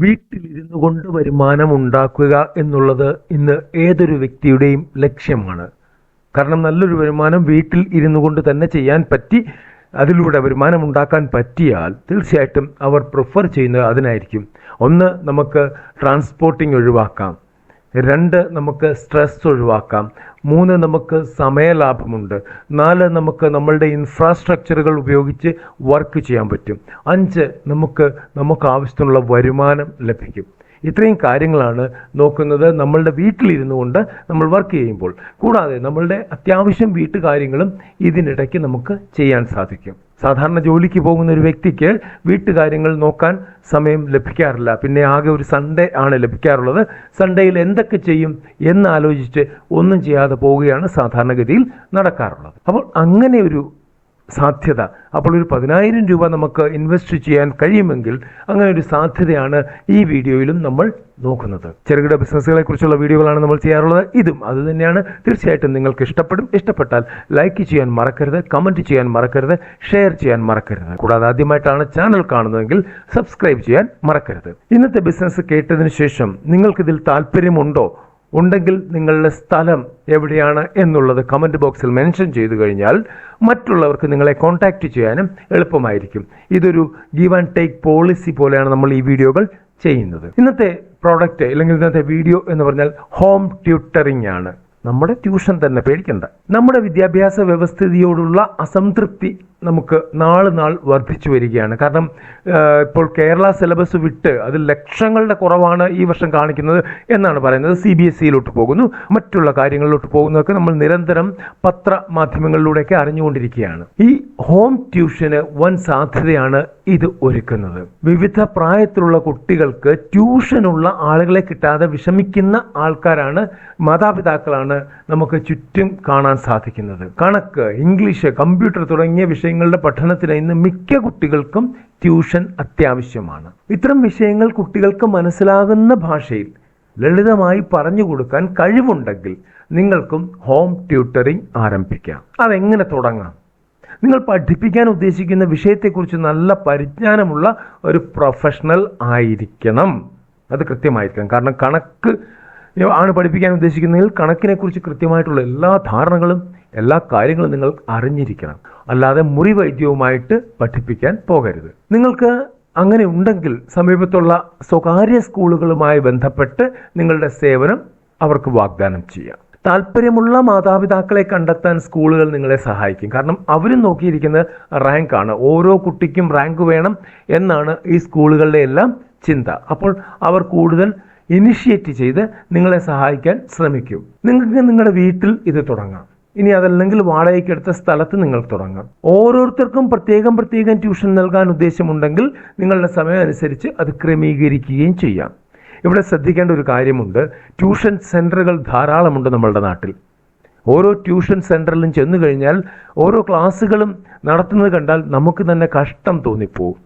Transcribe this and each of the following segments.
വീട്ടിലിരുന്നു കൊണ്ട് വരുമാനം ഉണ്ടാക്കുക എന്നുള്ളത് ഇന്ന് ഏതൊരു വ്യക്തിയുടെയും ലക്ഷ്യമാണ്. കാരണം നല്ലൊരു വരുമാനം വീട്ടിൽ ഇരുന്നു കൊണ്ട് തന്നെ ചെയ്യാൻ പറ്റി അതിലൂടെ വരുമാനം ഉണ്ടാക്കാൻ പറ്റിയാൽ തീർച്ചയായിട്ടും അവർ പ്രിഫർ ചെയ്യുന്നത് അതിനായിരിക്കും. ഒന്ന് നമുക്ക് ട്രാൻസ്പോർട്ടിംഗ് ഒഴിവാക്കാം. രണ്ട് നമുക്ക് സ്ട്രെസ് ഒഴിവാക്കാം. മൂന്ന് നമുക്ക് സമയലാഭമുണ്ട്. നാല് നമുക്ക് നമ്മളുടെ ഇൻഫ്രാസ്ട്രക്ചറുകൾ ഉപയോഗിച്ച് വർക്ക് ചെയ്യാൻ പറ്റും. അഞ്ച് നമുക്ക് നമുക്ക് ആവശ്യത്തിനുള്ള വരുമാനം ലഭിക്കും. ഇത്രയും കാര്യങ്ങളാണ് നോക്കുന്നത് നമ്മളുടെ വീട്ടിലിരുന്നു കൊണ്ട് നമ്മൾ വർക്ക് ചെയ്യുമ്പോൾ. കൂടാതെ നമ്മളുടെ അത്യാവശ്യം വീട്ടുകാര്യങ്ങളും ഇതിനിടയ്ക്ക് നമുക്ക് ചെയ്യാൻ സാധിക്കും. സാധാരണ ജോലിക്ക് പോകുന്ന ഒരു വ്യക്തിക്ക് വീട്ടുകാര്യങ്ങൾ നോക്കാൻ സമയം ലഭിക്കാറില്ല. പിന്നെ ആകെ ഒരു സൺഡേ ആണ് ലഭിക്കാറുള്ളത്. സൺഡേയിൽ എന്തൊക്കെ ചെയ്യും എന്നാലോചിച്ച് ഒന്നും ചെയ്യാതെ പോവുകയാണ് സാധാരണഗതിയിൽ നടക്കാറുള്ളത്. അപ്പോൾ അങ്ങനെ ഒരു സാധ്യത. അപ്പോൾ ഒരു പതിനായിരം രൂപ നമുക്ക് ഇൻവെസ്റ്റ് ചെയ്യാൻ കഴിയുമെങ്കിൽ അങ്ങനെ ഒരു സാധ്യതയാണ് ഈ വീഡിയോയിലും നമ്മൾ നോക്കുന്നത്. ചെറുകിട ബിസിനസ്സുകളെ കുറിച്ചുള്ള വീഡിയോകളാണ് നമ്മൾ ചെയ്യാറുള്ളത്. ഇതും അതുതന്നെയാണ് തീർച്ചയായിട്ടും നിങ്ങൾക്ക് ഇഷ്ടപ്പെടും. ഇഷ്ടപ്പെട്ടാൽ ലൈക്ക് ചെയ്യാൻ മറക്കരുത് കമന്റ് ചെയ്യാൻ മറക്കരുത് ഷെയർ ചെയ്യാൻ മറക്കരുത്. കൂടാതെ ആദ്യമായിട്ടാണ് ചാനൽ കാണുന്നതെങ്കിൽ സബ്സ്ക്രൈബ് ചെയ്യാൻ മറക്കരുത്. ഇന്നത്തെ ബിസിനസ് കേട്ടതിന് ശേഷം നിങ്ങൾക്കിതിൽ താല്പര്യമുണ്ടോ? ഉണ്ടെങ്കിൽ നിങ്ങളുടെ സ്ഥലം എവിടെയാണ് എന്നുള്ളത് കമന്റ് ബോക്സിൽ മെൻഷൻ ചെയ്തു കഴിഞ്ഞാൽ മറ്റുള്ളവർക്ക് നിങ്ങളെ കോൺടാക്റ്റ് ചെയ്യാനും എളുപ്പമായിരിക്കും. ഇതൊരു ഗീവ് ആൻഡ് ടേക്ക് പോളിസി പോലെയാണ് നമ്മൾ ഈ വീഡിയോകൾ ചെയ്യുന്നത്. ഇന്നത്തെ പ്രോഡക്റ്റ് അല്ലെങ്കിൽ ഇന്നത്തെ വീഡിയോ എന്ന് പറഞ്ഞാൽ ഹോം ട്യൂട്ടറിംഗ് ആണ്. നമ്മുടെ ട്യൂഷൻ തന്നെ പേടിക്കണ്ട. നമ്മുടെ വിദ്യാഭ്യാസ വ്യവസ്ഥിതിയോടുള്ള അസംതൃപ്തി നമുക്ക് നാൾ നാൾ വർദ്ധിച്ചു വരികയാണ്. കാരണം ഇപ്പോൾ കേരള സിലബസ് വിട്ട് അത് ലക്ഷങ്ങളുടെ കുറവാണ് ഈ വർഷം കാണിക്കുന്നത് എന്നാണ് പറയുന്നത്. സി ബി എസ് സിയിലോട്ട് പോകുന്നു. മറ്റുള്ള കാര്യങ്ങളിലോട്ട് പോകുന്നതൊക്കെ നമ്മൾ നിരന്തരം പത്ര മാധ്യമങ്ങളിലൂടെയൊക്കെ അറിഞ്ഞുകൊണ്ടിരിക്കുകയാണ്. ഈ ഹോം ട്യൂഷന് വൻ സാധ്യതയാണ് ഇത് ഒരുക്കുന്നത്. വിവിധ പ്രായത്തിലുള്ള കുട്ടികൾക്ക് ട്യൂഷനുള്ള ആളുകളെ കിട്ടാതെ വിഷമിക്കുന്ന ആൾക്കാരാണ് മാതാപിതാക്കളാണ് നമുക്ക് ചുറ്റും കാണാൻ സാധിക്കുന്നത്. കണക്ക് ഇംഗ്ലീഷ് കമ്പ്യൂട്ടർ തുടങ്ങിയ വിഷയങ്ങളുടെ പഠനത്തിന് ഇന്ന് മിക്ക കുട്ടികൾക്കും ട്യൂഷൻ അത്യാവശ്യമാണ്. ഇത്തരം വിഷയങ്ങൾ കുട്ടികൾക്ക് മനസ്സിലാകുന്ന ഭാഷയിൽ ലളിതമായി പറഞ്ഞു കൊടുക്കാൻ കഴിവുണ്ടെങ്കിൽ നിങ്ങൾക്കും ഹോം ട്യൂട്ടറിംഗ് ആരംഭിക്കാം. അതെങ്ങനെ തുടങ്ങാം? നിങ്ങൾ പഠിപ്പിക്കാൻ ഉദ്ദേശിക്കുന്ന വിഷയത്തെക്കുറിച്ച് നല്ല പരിജ്ഞാനമുള്ള ഒരു പ്രൊഫഷണൽ ആയിരിക്കണം. അത് കൃത്യമായിരിക്കണം. കാരണം കണക്ക് ആണ് പഠിപ്പിക്കാൻ ഉദ്ദേശിക്കുന്നതിൽ കണക്കിനെക്കുറിച്ച് കൃത്യമായിട്ടുള്ള എല്ലാ ധാരണകളും എല്ലാ കാര്യങ്ങളും നിങ്ങൾ അറിഞ്ഞിരിക്കണം. അല്ലാതെ മുറി വൈദ്യവുമായിട്ട് പഠിപ്പിക്കാൻ പോകരുത്. നിങ്ങൾക്ക് അങ്ങനെ ഉണ്ടെങ്കിൽ സമീപത്തുള്ള സ്വകാര്യ സ്കൂളുകളുമായി ബന്ധപ്പെട്ട് നിങ്ങളുടെ സേവനം അവർക്ക് വാഗ്ദാനം ചെയ്യാം. താല്പര്യമുള്ള മാതാപിതാക്കളെ കണ്ടെത്താൻ സ്കൂളുകൾ നിങ്ങളെ സഹായിക്കും. കാരണം അവരും നോക്കിയിരിക്കുന്നത് റാങ്കാണ് ഓരോ കുട്ടിക്കും റാങ്ക് വേണം എന്നാണ് ഈ സ്കൂളുകളുടെ എല്ലാം ചിന്ത. അപ്പോൾ അവർ കൂടുതൽ ഇനിഷ്യേറ്റ് ചെയ്ത് നിങ്ങളെ സഹായിക്കാൻ ശ്രമിക്കും. നിങ്ങൾക്ക് നിങ്ങളുടെ വീട്ടിൽ ഇത് തുടങ്ങാം. ഇനി അതല്ലെങ്കിൽ വാടകയ്ക്കെടുത്ത സ്ഥലത്ത് നിങ്ങൾ തുടങ്ങാം. ഓരോരുത്തർക്കും പ്രത്യേകം പ്രത്യേകം ട്യൂഷൻ നൽകാൻ ഉദ്ദേശമുണ്ടെങ്കിൽ നിങ്ങളുടെ സമയം അനുസരിച്ച് അത് ക്രമീകരിക്കുകയും ചെയ്യാം. ഇവിടെ ശ്രദ്ധിക്കേണ്ട ഒരു കാര്യമുണ്ട്. ട്യൂഷൻ സെന്ററുകൾ ധാരാളമുണ്ട് നമ്മളുടെ നാട്ടിൽ. ഓരോ ട്യൂഷൻ സെന്ററിലും ചെന്നു കഴിഞ്ഞാൽ ഓരോ ക്ലാസ്സുകളും നടത്തുന്നത് കണ്ടാൽ നമുക്ക് തന്നെ കഷ്ടം തോന്നിപ്പോവും.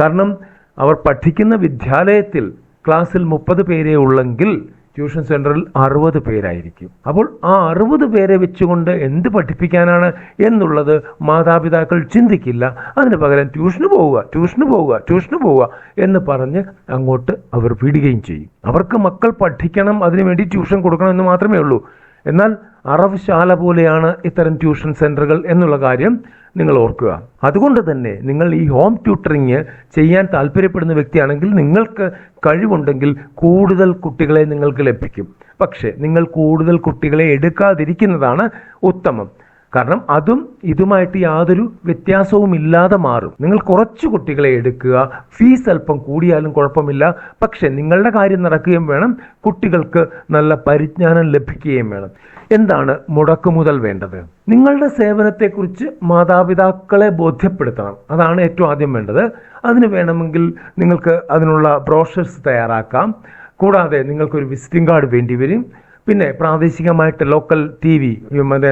കാരണം അവർ പഠിക്കുന്ന വിദ്യാലയത്തിൽ ക്ലാസ്സിൽ മുപ്പത് പേരെ ഉള്ളെങ്കിൽ ട്യൂഷൻ സെന്ററിൽ അറുപത് പേരായിരിക്കും. അപ്പോൾ ആ അറുപത് പേരെ വെച്ചുകൊണ്ട് എന്ത് പഠിപ്പിക്കാനാണ് എന്നുള്ളത് മാതാപിതാക്കൾ ചിന്തിക്കില്ല. അതിന് പകരം ട്യൂഷന് പോവുക ട്യൂഷന് പോവുക ട്യൂഷന് പോവുക എന്ന് പറഞ്ഞ് അങ്ങോട്ട് അവർ വിടുകയും ചെയ്യും. അവർക്ക് മക്കൾ പഠിക്കണം അതിനുവേണ്ടി ട്യൂഷൻ കൊടുക്കണം എന്ന് മാത്രമേ ഉള്ളൂ. എന്നാൽ അറവശാല പോലെയാണ് ഇത്തരം ട്യൂഷൻ സെന്ററുകൾ എന്നുള്ള കാര്യം നിങ്ങൾ ഓർക്കുക. അതുകൊണ്ട് തന്നെ നിങ്ങൾ ഈ ഹോം ട്യൂട്ടറിങ് ചെയ്യാൻ താല്പര്യപ്പെടുന്ന വ്യക്തിയാണെങ്കിൽ നിങ്ങൾക്ക് കഴിവുണ്ടെങ്കിൽ കൂടുതൽ കുട്ടികളെ നിങ്ങൾക്ക് ലഭിക്കും. പക്ഷേ നിങ്ങൾ കൂടുതൽ കുട്ടികളെ എടുക്കാതിരിക്കുന്നതാണ് ഉത്തമം. കാരണം അതും ഇതുമായിട്ട് യാതൊരു വ്യത്യാസവും ഇല്ലാതെ മാറും. നിങ്ങൾ കുറച്ച് കുട്ടികളെ എടുക്കുക. ഫീസ് അല്പം കൂടിയാലും കുഴപ്പമില്ല. പക്ഷെ നിങ്ങളുടെ കാര്യം നടക്കുകയും വേണം. കുട്ടികൾക്ക് നല്ല പരിജ്ഞാനം ലഭിക്കുകയും വേണം. എന്താണ് മുടക്കുമുതൽ വേണ്ടത്? നിങ്ങളുടെ സേവനത്തെക്കുറിച്ച് മാതാപിതാക്കളെ ബോധ്യപ്പെടുത്തണം. അതാണ് ഏറ്റവും ആദ്യം വേണ്ടത്. അതിന് വേണമെങ്കിൽ നിങ്ങൾക്ക് അതിനുള്ള ബ്രോഷേഴ്സ് തയ്യാറാക്കാം. കൂടാതെ നിങ്ങൾക്കൊരു വിസിറ്റിംഗ് കാർഡ് വേണ്ടി വരും. പിന്നെ പ്രാദേശികമായിട്ട് ലോക്കൽ ടി വി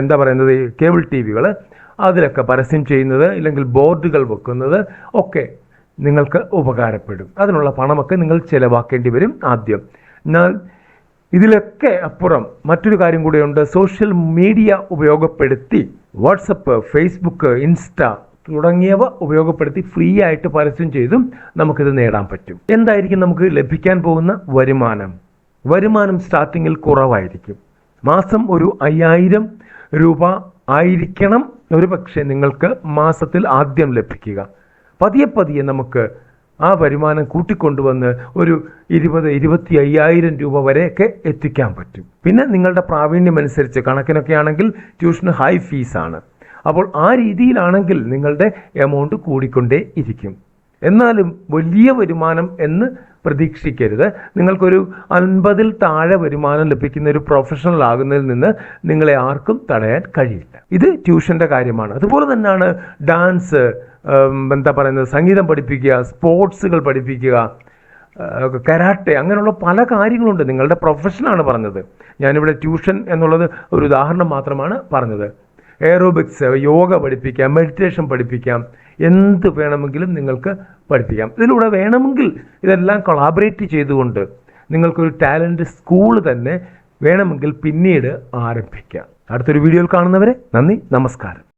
എന്താ പറയുന്നത് കേബിൾ ടി വികൾ അതിലൊക്കെ പരസ്യം ചെയ്യുന്നത് ഇല്ലെങ്കിൽ ബോർഡുകൾ വെക്കുന്നത് ഒക്കെ നിങ്ങൾക്ക് ഉപകാരപ്പെടും. അതിനുള്ള പണമൊക്കെ നിങ്ങൾ ചിലവാക്കേണ്ടി വരും ആദ്യം. എന്നാൽ ഇതിലൊക്കെ അപ്പുറം മറ്റൊരു കാര്യം കൂടിയുണ്ട് സോഷ്യൽ മീഡിയ ഉപയോഗപ്പെടുത്തി വാട്സപ്പ് ഫേസ്ബുക്ക് ഇൻസ്റ്റ തുടങ്ങിയവ ഉപയോഗപ്പെടുത്തി ഫ്രീ ആയിട്ട് പരസ്യം ചെയ്തും നമുക്കിത് നേടാൻ പറ്റും. എന്തായിരിക്കും നമുക്ക് ലഭിക്കാൻ പോകുന്ന വരുമാനം? വരുമാനം സ്റ്റാർട്ടിങ്ങിൽ കുറവായിരിക്കും. മാസം ഒരു അയ്യായിരം രൂപ ആയിരിക്കണം ഒരു പക്ഷേ നിങ്ങൾക്ക് മാസത്തിൽ ആദ്യം ലഭിക്കുക. പതിയെ പതിയെ നമുക്ക് ആ വരുമാനം കൂട്ടിക്കൊണ്ടുവന്ന് ഒരു ഇരുപത് ഇരുപത്തി അയ്യായിരം രൂപ വരെയൊക്കെ എത്തിക്കാൻ പറ്റും. പിന്നെ നിങ്ങളുടെ പ്രാവീണ്യം അനുസരിച്ച് കണക്കിനൊക്കെ ആണെങ്കിൽ ട്യൂഷന് ഹൈ ഫീസാണ് അപ്പോൾ ആ രീതിയിലാണെങ്കിൽ നിങ്ങളുടെ എമൗണ്ട് കൂടിക്കൊണ്ടേ ഇരിക്കും എന്നാലും വലിയ വരുമാനം എന്ന് പ്രതീക്ഷിക്കരുത്. നിങ്ങൾക്കൊരു അൻപതിൽ താഴെ വരുമാനം ലഭിക്കുന്ന ഒരു പ്രൊഫഷണൽ ആകുന്നതിൽ നിന്ന് നിങ്ങളെ ആർക്കും തടയാൻ കഴിയില്ല. ഇത് ട്യൂഷന്റെ കാര്യമാണ്. അതുപോലെ തന്നെയാണ് ഡാൻസ് എന്താ പറയുന്നത് സംഗീതം പഠിപ്പിക്കുക സ്പോർട്സുകൾ പഠിപ്പിക്കുക കരാട്ടെ അങ്ങനെയുള്ള പല കാര്യങ്ങളുണ്ട് നിങ്ങളുടെ പ്രൊഫഷനാണ് പറഞ്ഞത്. ഞാനിവിടെ ട്യൂഷൻ എന്നുള്ളത് ഒരു ഉദാഹരണം മാത്രമാണ് പറഞ്ഞത്. എയറോബിക്സ് യോഗ പഠിപ്പിക്കാം മെഡിറ്റേഷൻ പഠിപ്പിക്കാം എന്ത് വേണമെങ്കിലും നിങ്ങൾക്ക് പഠിപ്പിക്കാം. ഇതിലൂടെ വേണമെങ്കിൽ ഇതെല്ലാം കൊളാബറേറ്റ് ചെയ്തുകൊണ്ട് നിങ്ങൾക്കൊരു ടാലന്റ് സ്കൂൾ തന്നെ വേണമെങ്കിൽ പിന്നീട് ആരംഭിക്കാം. അടുത്തൊരു വീഡിയോയിൽ കാണുന്നവരെ നന്ദി നമസ്കാരം.